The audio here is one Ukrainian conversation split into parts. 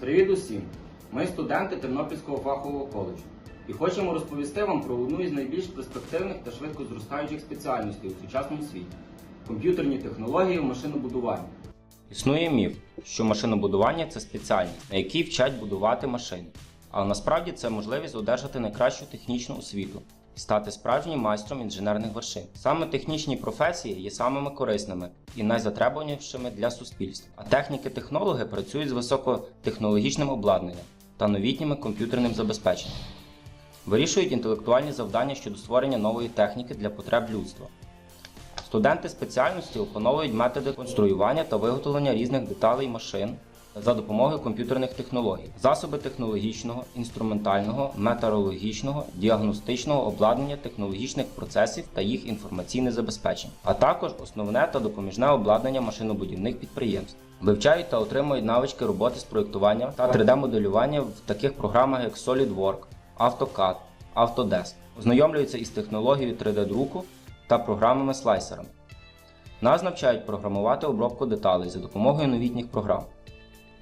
Привіт усім! Ми студенти Тернопільського фахового коледжу і хочемо розповісти вам про одну із найбільш перспективних та швидко зростаючих спеціальностей у сучасному світі комп'ютерні технології в машинобудуванні. Існує міф, що машинобудування це спеціальність, на якій вчать будувати машини. Але насправді це можливість одержати найкращу технічну освіту стати справжнім майстром інженерних вершин. Саме технічні професії є самими корисними і найзатребуванішими для суспільства. А техніки-технологи працюють з високотехнологічним обладнанням та новітніми комп'ютерним забезпеченням. Вирішують інтелектуальні завдання щодо створення нової техніки для потреб людства. Студенти спеціальності опановують методи конструювання та виготовлення різних деталей машин за допомогою комп'ютерних технологій, засоби технологічного, інструментального, метеорологічного, діагностичного обладнання технологічних процесів та їх інформаційне забезпечення, а також основне та допоміжне обладнання машинобудівних підприємств. Вивчають та отримують навички роботи з проєктування та 3D-моделювання в таких програмах, як SolidWorks, AutoCAD, Autodesk. Ознайомлюються із технологією 3D-друку та програмами-слайсерами. Нас навчають програмувати обробку деталей за допомогою новітніх програм.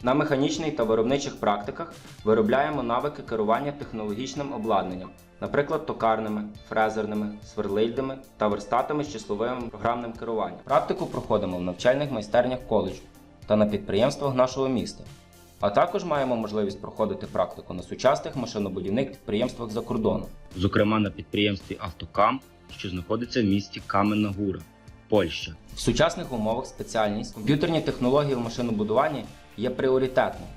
На механічних та виробничих практиках виробляємо навики керування технологічним обладнанням, наприклад, токарними, фрезерними, сверлильними та верстатами з числовим програмним керуванням. Практику проходимо в навчальних майстернях коледжу та на підприємствах нашого міста. А також маємо можливість проходити практику на сучасних машинобудівних підприємствах за кордоном. Зокрема на підприємстві Автокам, що знаходиться в місті Каменна Гура, Польща. В сучасних умовах спеціальність комп'ютерні технології в машинобудуванні є пріоритетною.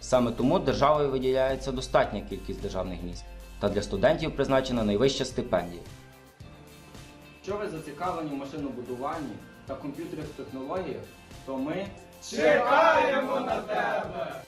Саме тому державою виділяється достатня кількість державних місць, та для студентів призначена найвища стипендія. Якщо ви зацікавлені в машинобудуванні та комп'ютерних технологіях, то ми Чекаємо на тебе!